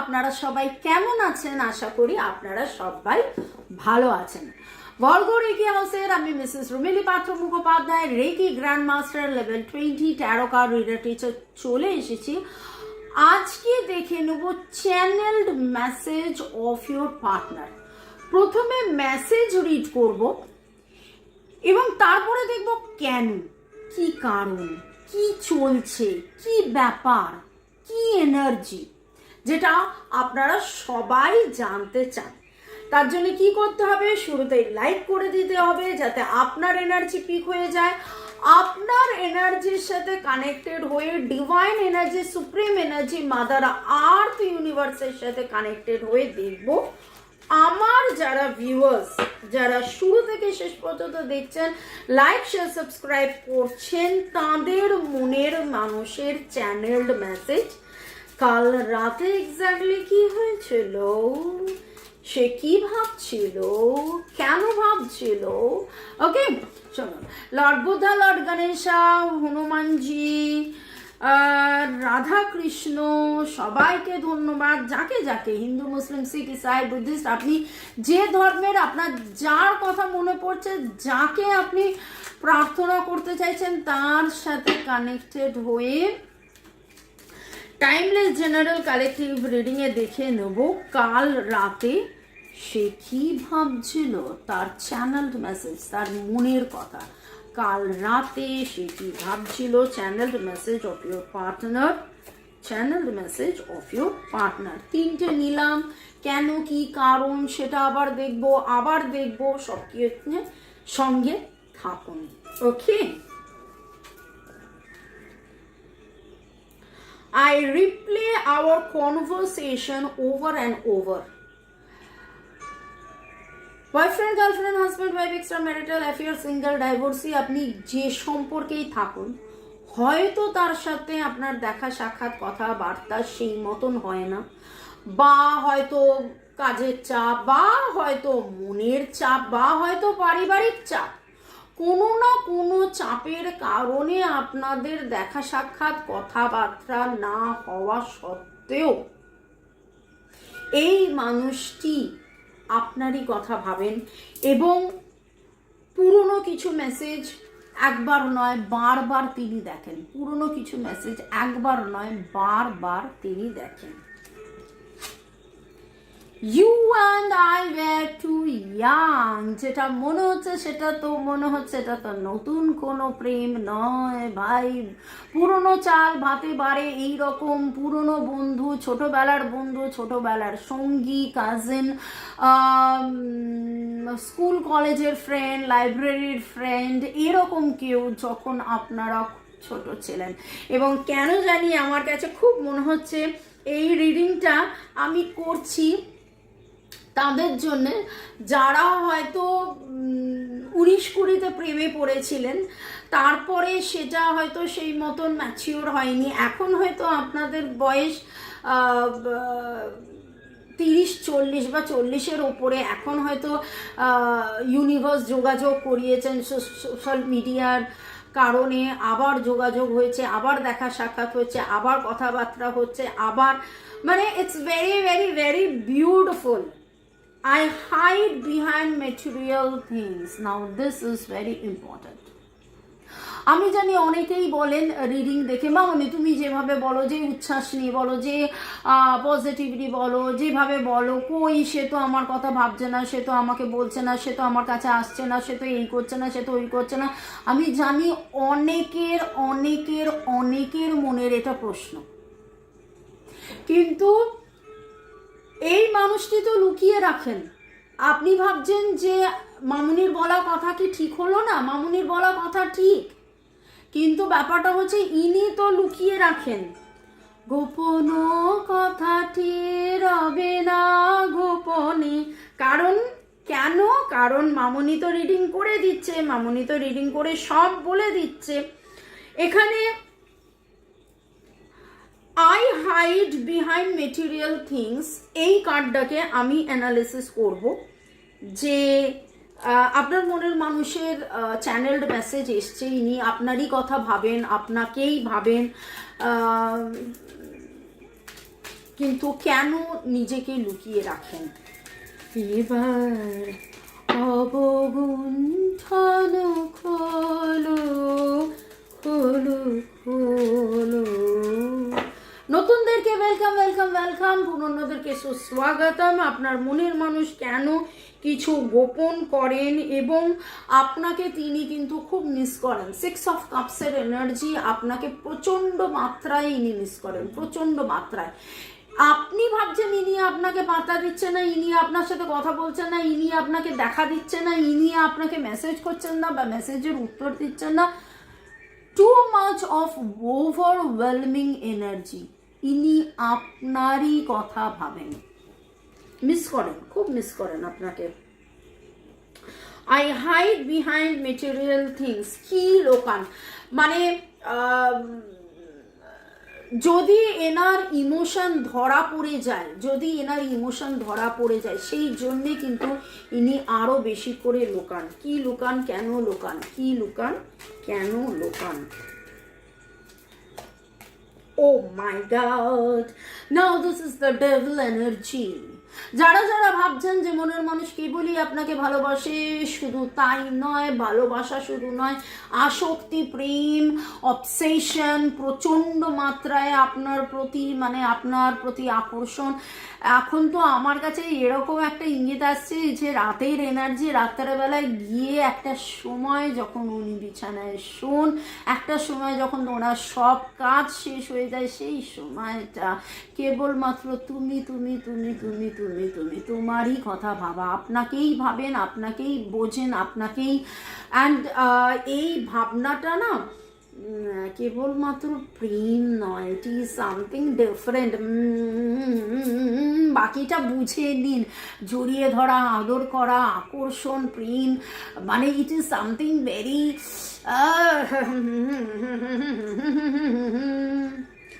আপনারা সবাই কেমন আছেন? আশা করি আপনারা সবাই ভালো আছেন। বর্গ রেকি হাউসের আমি Mrs Rumili Patra Mukhopadhyay, reiki grand master level twenty tarot card reader teacher চলে এসেছি। আজকে দেখে নেব channelled message of your partner প্রথমে মেসেজ রিড করব এবং তারপরে দেখব কেন, কি কারণ, কি চলছে, কি ব্যাপার, কি এনার্জি যেটা আপনারা সবাই জানতে চান। তার জন্য কি করতে হবে? শুরুতেই লাইক করে দিতে হবে যাতে আপনার এনার্জি পিক হয়ে যায়। আপনার এনার্জির সাথে কানেক্টেড হয়ে divine energy supreme energy mother earth ইউনিভার্সের সাথে কানেক্টেড হয়ে দেখব। আমার যারা ভিউয়ার্স যারা শুরু থেকে শেষ পর্যন্ত দেখছেন লাইক শেয়ার সাবস্ক্রাইব করছেন, তাদের মনের মানুষের চ্যানেলড মেসেজ কাল রাতে এক্স্যাক্টলি কি হয়েছিল? সে কি ভাবছিল? কেন ভাবছিল? ওকে চলো। লর্ড বুদ্ধা লর্ড গণেশা হনুমানজি রাধা কৃষ্ণ সবাইকে ধন্যবাদ। যাকে যাকে, হিন্দু, মুসলিম, শিখ, ইসাই, বুদ্ধিস্ট, আপনি যে ধর্মের, আপনার যার কথা মনে পড়ছে, যাকে আপনি প্রার্থনা করতে চাইছেন, তার সাথে কানেক্টেড হয়ে টাইমলেস জেনারেল কালেকটিভ রিডিংয়ে দেখে নেব, কাল রাতে সে কি ভাবছিল? তার চ্যানেলড মেসেজ তার মনের কথা। কাল রাতে সে কি ভাবছিল? Channelled message of your partner channelled message of your partner তিনটে নিলাম। কেন, কি কারণ, সেটা আবার দেখব আবার দেখব, সব সঙ্গে থাকুন। Okay I replay our conversation over and over. Boyfriend girlfriend husband wife extra marital affair single divorcee আপনি যে সম্পর্কেই থাকুন, হয়তো তার সাথে আপনার দেখা, সাক্ষাৎ, কথাবার্তা সেই মতন হয় না, বা হয়তো কাজের চাপ, বা হয়তো মনের চাপ, বা হয়তো পারিবারিক চাপ কোনো না কোনো চাপের কারণে আপনাদের দেখা সাক্ষাৎ কথাবার্তা না হওয়া সত্ত্বেও এই মানুষটি আপনারই কথা ভাবেন এবং পুরনো কিছু মেসেজ একবার নয়, বারবার তিনি দেখেন। পুরনো কিছু মেসেজ একবার নয়, বারবার তিনি দেখেন। You and I were too young যেটা মনে হচ্ছে সেটা তো মনে হচ্ছে, এটা তো নতুন কোনো প্রেম নয় ভাই। পুরনো চাল ভাতে বাড়ে এই রকম পুরনো বন্ধু, ছোটবেলার বন্ধু, ছোটবেলার সঙ্গী কাজিন স্কুল কলেজের ফ্রেন্ড লাইব্রেরির ফ্রেন্ড এরকম কেউ যখন আপনারা ছোট ছিলেন। এবং কেন জানি আমার কাছে খুব মনে হচ্ছে, এই রিডিংটা আমি করছি তাদের জন্য যারা হয়তো উনিশ কুড়িতে প্রেমে পড়েছিলেন, তারপরে সেটা হয়তো সেই মতন ম্যাচিওর হয়নি। এখন হয়তো আপনাদের বয়স তিরিশ, চল্লিশ বা চল্লিশের ওপরে, এখন হয়তো ইউনিভার্স যোগাযোগ করিয়েছেন সোশ্যাল মিডিয়ার কারণে, আবার যোগাযোগ হয়েছে, আবার দেখা সাক্ষাৎ হচ্ছে, আবার কথাবার্তা হচ্ছে, আবার মানে it's very very very beautiful I hide behind material things. Now, this is very important. আমি জানি অনেকেই বলেন রিডিং দেখে মামনি তুমি যেভাবে বলো যে উচ্ছ্বাস নিয়ে বলো যে পজিটিভিটি বলো যেভাবে বলো কই সে তো আমার কথা ভাবছে না সে তো আমাকে বলছে না সে তো আমার কাছে আসছে না সে তো এই করছে না সে তো ওই করছে না আমি জানি অনেকের অনেকের অনেকের মনের এটা প্রশ্ন কিন্তু এই মানুষটি তো লুকিয়ে রাখেন। আপনি ভাবছেন যে মামুনির বলা কথা কি ঠিক হলো না? মামুনির বলা কথা ঠিক। কিন্তু ব্যাপারটা হচ্ছে ইনি তো লুকিয়ে রাখেন। গোপন কথাটি রবে না গোপনে। কারণ কেন? কারণ মামুনি তো রিডিং করে দিচ্ছে, মামুনি তো রিডিং করে সব বলে দিচ্ছে। এখানে I hide behind material things এই কার্ডটাকে আমি অ্যানালিসিস করব যে আপনার মনের মানুষের চ্যানেলড মেসেজ এসছে, ইনি আপনারই কথা ভাবেন, আপনাকেই ভাবেন কিন্তু কেন নিজেকে লুকিয়ে রাখেন? এবার খোলো খোলো খোলো। নতুনদেরকে ওয়েলকাম ওয়েলকাম ওয়েলকাম পুরনোদেরকে সুস্বাগতম। আপনার মনের মানুষ কেন কিছু গোপন করেন এবং আপনাকে তিনি কিন্তু খুব মিস করেন। সিক্স অফ কাপসের এনার্জি আপনাকে প্রচণ্ড মাত্রায় ইনি মিস করেন, প্রচণ্ড মাত্রায়। আপনি ভাবছেন ইনি আপনাকে পাতা দিচ্ছে না, ইনি আপনার সাথে কথা বলছেন না, ইনি আপনাকে দেখা দিচ্ছে না, ইনি আপনাকে মেসেজ করছেন না বা মেসেজের উত্তর দিচ্ছেন না। Too much of overwhelming energy ইনি আপনারই কথা ভাবেন। মিস করেন, খুব মিস করেন আপনাকে। I hide behind material things কি লোকান? মানে যদি এনার ইমোশন ধরা পড়ে যায়, যদি এনার ইমোশন ধরা পড়ে যায়, সেই জন্যে কিন্তু ইনি আরও বেশি করে লোকান। কি লোকান, কেন লোকান? কি লোকান, কেন লোকান? Oh my god. Now this is the devil energy. যারা যারা ভাবছেন যে মনের মানুষ কেবলই আপনাকে ভালোবাসে, শুধু তাই নয়, ভালোবাসা শুধু নয়, আসক্তি, প্রেম অবসেশন প্রচণ্ড মাত্রায় আপনার প্রতি মানে আপনার প্রতি আকর্ষণ। এখন তো আমার কাছে এরকম একটা ইঙ্গিত আসছে যে রাতের এনার্জি রাত্রেবেলায় গিয়ে একটা সময় যখন উনি বিছানায় শোন, একটা সময় যখন ওনার সব কাজ শেষ হয়ে যায়, সেই সময়টা কেবলমাত্র তুমি তুমি তুমি তুমি তুমি তুমি তুমি তোমারই কথা ভাবা। আপনাকেই ভাবেন, আপনাকেই বোঝেন, আপনাকেই অ্যান্ড এই ভাবনাটা না কেবলমাত্র প্রেম নয় ইট ইজ সামথিং ডিফারেন্ট বাকিটা বুঝে নিন, জড়িয়ে ধরা, আদর করা, আকর্ষণ, প্রেম মানে ইট ইজ সামথিং ভেরি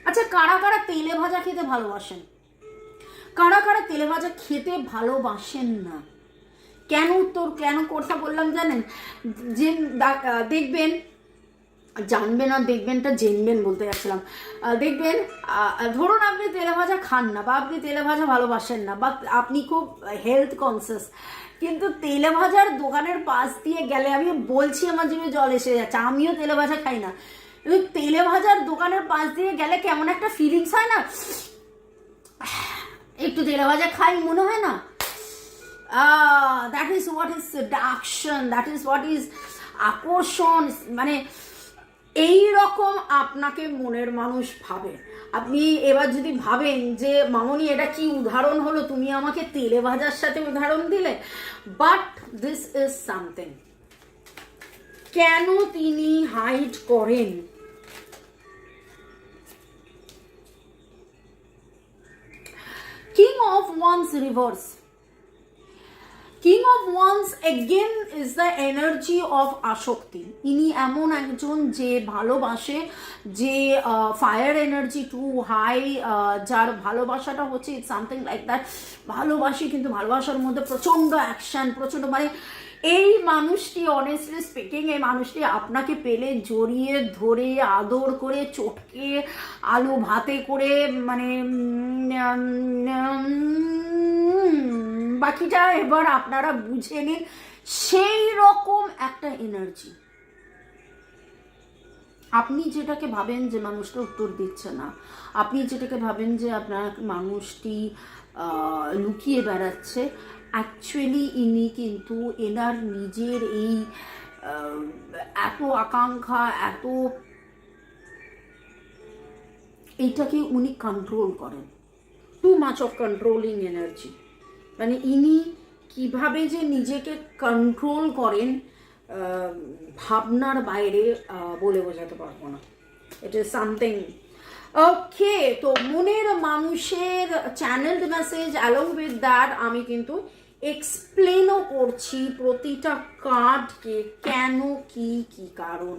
আচ্ছা কারা কারা তেলে ভাজা খেতে ভালোবাসেন? কারা কারা তেলে ভাজা খেতে ভালোবাসেন না? কেন উত্তর, কেন কথা বললাম জানেন? যে দেখবেন, জানবেন আর দেখবেনটা জেনবেন বলতে যাচ্ছিলাম। দেখবেন ধরুন আপনি তেলে ভাজা খান না বা আপনি তেলে ভাজা ভালোবাসেন না, বা আপনি খুব হেলথ কনসিয়াস কিন্তু তেলে ভাজার দোকানের পাশ দিয়ে গেলে আমি বলছি আমার জিভে জল এসে যাচ্ছে, আমিও তেলে ভাজা খাই না। তেলে ভাজার দোকানের পাশ দিয়ে গেলে কেমন একটা ফিলিংস হয় না? একটু তেলে ভাজা খাই, মনে হয় না? That is what is addiction that is what is আকর্ষণ মানে এই রকম আপনাকে মনের মানুষ ভাবে। আপনি এবার যদি ভাবেন যে, মামনি, এটা কি উদাহরণ হলো? তুমি আমাকে তেলে ভাজার সাথে উদাহরণ দিলে? বাট দিস ইজ সামথিং কেন তিনি হাইড করেন? Of wands reverse king of wands again is the energy of আসক্তি ইনি এমন একজন যে ভালোবাসে, যে ফায়ার এনার্জি টু হাই যার ভালোবাসাটা হচ্ছে ইটস সামথিং লাইক দ্যাট ভালোবাসি কিন্তু ভালোবাসার মধ্যে প্রচণ্ড অ্যাকশন প্রচণ্ড মানে এই মানুষটি অনেস্টলি স্পিকিং এই মানুষটি আপনাকে পেলে জড়িয়ে, ধরে, আদর করে, চটকে, আলু ভাতে করে মানে বাকিটা এবার আপনারা বুঝে নিন, সেই রকম একটা এনার্জি আপনি যেটাকে ভাবেন যে মানুষটা উত্তর দিচ্ছে না, আপনি যেটাকে ভাবেন যে আপনার মানুষটি লুকিয়ে বেড়াচ্ছে অ্যাকচুয়ালি ইনি কিন্তু এনার নিজের এই এত আকাঙ্ক্ষা, এত এইটাকে উনি কন্ট্রোল করেন। Too much of controlling energy মানে ইনি কীভাবে যে নিজেকে কন্ট্রোল করেন ভাবনার বাইরে বলে বোঝাতে পারব না। ইট ইজ সামথিং ওকে তো মনের মানুষের channelled message along with that আমি কিন্তু এক্সপ্লেনও করছি প্রতিটা কার্ডকে কেন কি কি কারণ?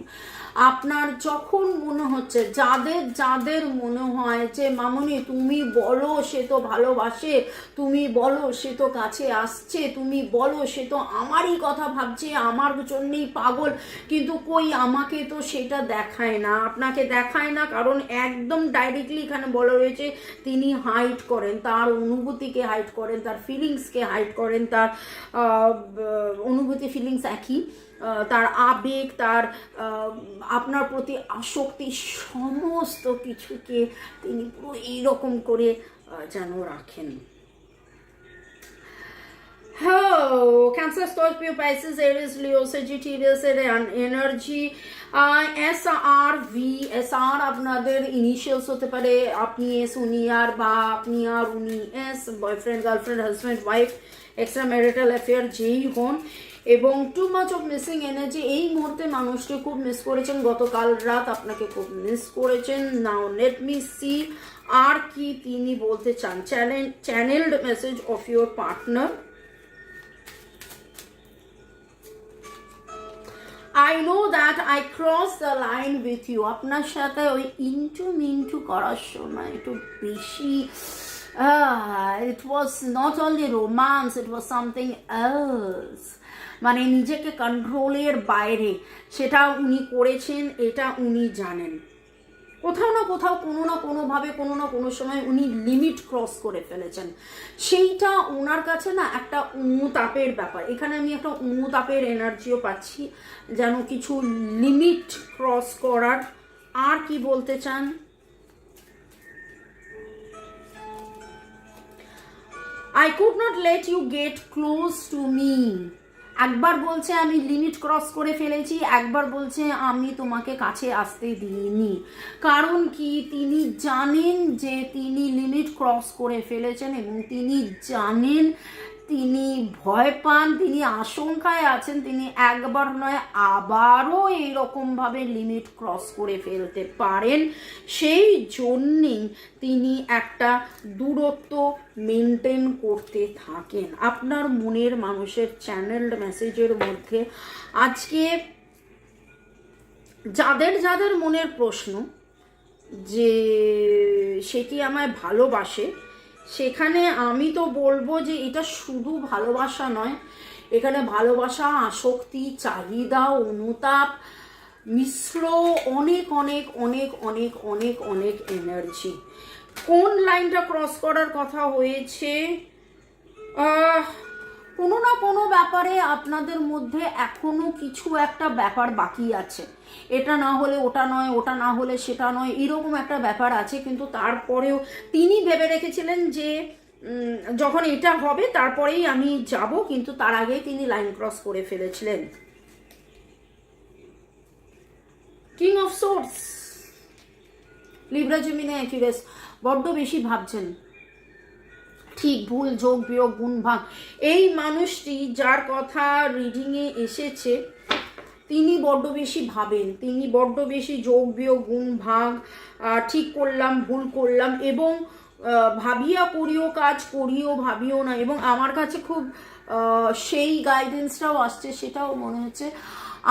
আপনার যখন মনে হচ্ছে, যাদের যাদের মনে হয় যে, মামনি, তুমি বলো, সে তো ভালোবাসে, তুমি বলো, সে তো কাছে আসছে, তুমি বলো, সে তো আমারই কথা ভাবছে, আমার জন্যই পাগল। কিন্তু কই আমাকে তো সেটা দেখায় না। আপনাকে দেখায় না, কারণ একদম ডাইরেক্টলি এখানে বলা রয়েছে তিনি হাইট করেন, তার অনুভূতিকে হাইট করেন, তার ফিলিংসকে হাইট করেন, তার অনুভূতি ফিলিংস একই। তার আবেগ, তার আপনার প্রতি আসক্তি সমস্ত কিছুকে তিনি পুরো এইরকম করে যেন রাখেন। Oh, Cancer, Scorpio, Pisces, Aries, Leo, Sagittarius এর এন- energy. S R V S R আপনাদের ইনিশিয়ালস হতে পারে। আপনি এস উনি আর বা আপনি আর উনি as boyfriend girlfriend husband wife extra marital affair যেই হন। এবং too much of missing energy এই মুহূর্তে মানুষকে খুব মিস করেছেন। গতকাল রাত আপনাকে খুব মিস করেছেন। নাও লেট মি সি আর কি তিনি বলতে চান। Channel channelled message of your partner I know that I cross the line with you আপনার সাথে ওই ইন্টু মিন্টু করার সময় একটু বেশি it was not only romance it was something else মানে নিজেকে কন্ট্রোলের বাইরে। সেটা উনি করেছেন, এটা উনি জানেন। কোথাও না কোথাও কোনো না কোনোভাবে কোনো না কোনো সময় উনি লিমিট ক্রস করে ফেলেছেন। সেইটা ওনার কাছে না একটা উমুতাপের ব্যাপার। এখানে আমি একটা উমুতাপের এনার্জিও পাচ্ছি, যেন কিছু লিমিট ক্রস করার। আর কি বলতে চান? I could not let you get close to me একবার বলছে আমি লিমিট ক্রস করে ফেলেছি, একবার বলছে আমি তোমাকে কাছে আসতে দিইনি। কারণ কি? তিনি জানেন যে তিনি লিমিট ক্রস করে ফেলেছেন এবং তিনি জানেন তিনি ভয় পান, তিনি আশঙ্কায় আছেন, তিনি একবার নয় আবারও এইরকমভাবে লিমিট ক্রস করে ফেলতে পারেন। সেই জন্যেই তিনি একটা দূরত্ব মেনটেন করতে থাকেন। আপনার মনের মানুষের চ্যানেলড মেসেজের মধ্যে আজকে যাদের যাদের মনের প্রশ্ন যে সে কি আমায় ভালোবাসে সেখানে আমি তো বলব যে এটা শুধু ভালোবাসা নয়, এখানে ভালোবাসা, আসক্তি, চাহিদা, অনুতাপ, মিশ্র, অনেক অনেক অনেক অনেক অনেক অনেক এনার্জি কোন লাইনটা ক্রস করার কথা হয়েছে? কোনো ব্যাপারে আপনাদের মধ্যে এখনও কিছু একটা ব্যাপার বাকি আছে। এটা না হলে ওটা নয়, ওটা না হলে সেটা নয়, এরকম একটা ব্যাপার আছে। কিন্তু তারপরেও তিনি ভেবে রেখেছিলেন যে যখন এটা হবে তারপরেই আমি যাব, কিন্তু তার আগেই তিনি লাইন ক্রস করে ফেলেছিলেন। কিং অফ সোর্স লিব্রা জমিনে অ্যাকিউরেস বড্ড বেশি ভাবছেন। ঠিক ভুল, যোগ, বিয়োগ গুণ ভাগ এই মানুষটি যার কথা রিডিংয়ে এসেছে, তিনি বড্ড বেশি ভাবেন, তিনি বড্ড বেশি যোগ, বিয়োগ গুণ ভাগ ঠিক করলাম, ভুল করলাম এবং ভাবিয়া করিও কাজ, করিও ভাবিও না এবং আমার কাছে খুব সেই গাইডেন্সটাও আসছে, সেটাও মনে হচ্ছে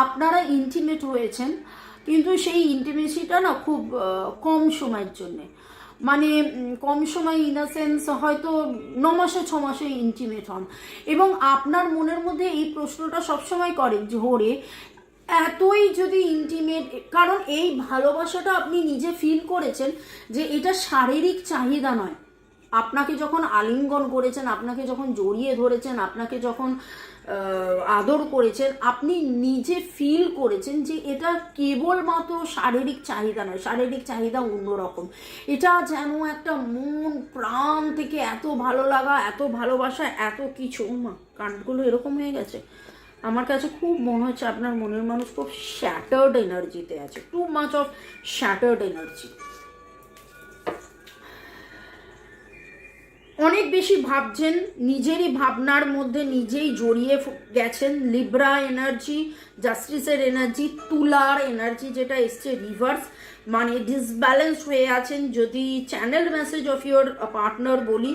আপনারা ইন্টিমেট হয়েছেন, কিন্তু সেই ইন্টিমেসিটা না খুব কম সময়ের জন্যে। মানে কম সময় ইন দ্য সেন্স হয়তো ন মাসে, ছ মাসে ইন্টিমেট হন। এবং আপনার মনের মধ্যে এই প্রশ্নটা সবসময় করে ঝরে এতই যদি ইন্টিমেট কারণ এই ভালোবাসাটা আপনি নিজে ফিল করেছেন যে এটা শারীরিক চাহিদা নয়। আপনাকে যখন আলিঙ্গন করেছেন, আপনাকে যখন জড়িয়ে ধরেছেন, আপনাকে যখন আদর করেছেন, আপনি নিজে ফিল করেছেন যে এটা কেবলমাত্র শারীরিক চাহিদা নয়, শারীরিক চাহিদা অন্যরকম। এটা যেন একটা মন, প্রাণ থেকে এত ভালো লাগা, এত ভালোবাসা, এত কিছু। মা, কানগুলো এরকম হয়ে গেছে। আমার কাছে খুব মনে হচ্ছে আপনার মনের মানুষ খুব শ্যাটার্ড এনার্জিতে আছে too much of shattered energy অনেক বেশি ভাবছেন, নিজেরই ভাবনার মধ্যে নিজেই জড়িয়ে গেছেন। লিব্রা এনার্জি জাস্টিসের এনার্জি তুলার এনার্জি যেটা এসছে রিভার্স মানে ডিসব্যালেন্স হয়ে আছেন। যদি channel message of your partner বলি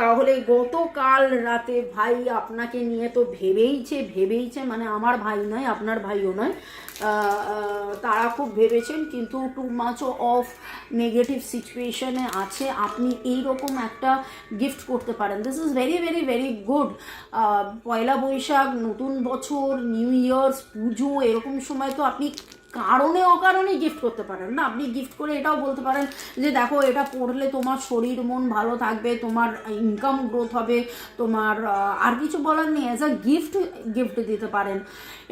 তাহলে গতকাল রাতে ভাই আপনাকে নিয়ে তো ভেবেইছে ভেবেইছে মানে আমার ভাই নয়, আপনার ভাইও নয়। তারা খুব ভেবেছেন কিন্তু টু মাচ অফ নেগেটিভ সিচুয়েশনে আছে। আপনি এই রকম একটা গিফট করতে পারেন। This is very very very good Poila Baishakh, নতুন বছর নিউ ইয়ার্স পুজো, এরকম সময় তো আপনি কারণে অকারণে গিফট করতে পারেন। না, আপনি গিফট করে এটাও বলতে পারেন যে, দেখো, এটা পড়লে তোমার শরীর, মন ভালো থাকবে, তোমার ইনকাম গ্রোথ হবে, তোমার আর কিছু বলার নেই অ্যাজ আ গিফট গিফট দিতে পারেন।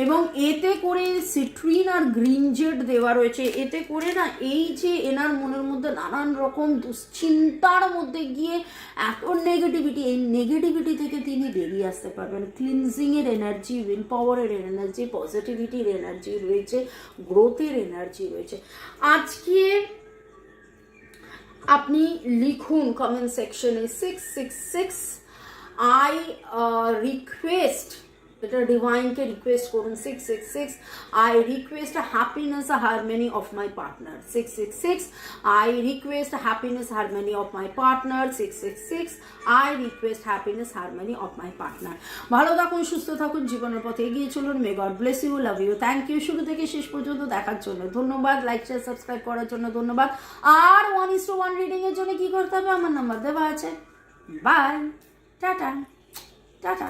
এবং এতে করে সিট্রিন আর গ্রিন জেড দেওয়া রয়েছে। এতে করে না, এই যে এনার মনের মধ্যে নানান রকম দুশ্চিন্তার মধ্যে গিয়ে এত নেগেটিভিটি এই নেগেটিভিটি থেকে তিনি বেরিয়ে আসতে পারবেন। ক্লিনজিংয়ের এনার্জি উইল পাওয়ারের এনার্জি পজিটিভিটির এনার্জি রয়েছে। গ্রোথের এনার্জি রয়েছে। আজকে আপনি লিখুন comment section six six six I request এটা ডিভাইনকে রিকোয়েস্ট করুন six six six I request happiness harmony of my partner six six six I request happiness harmony of my partner six six six I request happiness harmony of my partner ভালো থাকুন, সুস্থ থাকুন, জীবনের পথে এগিয়ে চলুন। May God bless you love you thank you শুরু থেকে শেষ পর্যন্ত দেখার জন্য ধন্যবাদ। লাইক শেয়ার সাবস্ক্রাইব করার জন্য ধন্যবাদ। আর one is to one reading এর জন্য কি করতে হবে? আমার নাম্বার দেওয়া আছে। By tata tata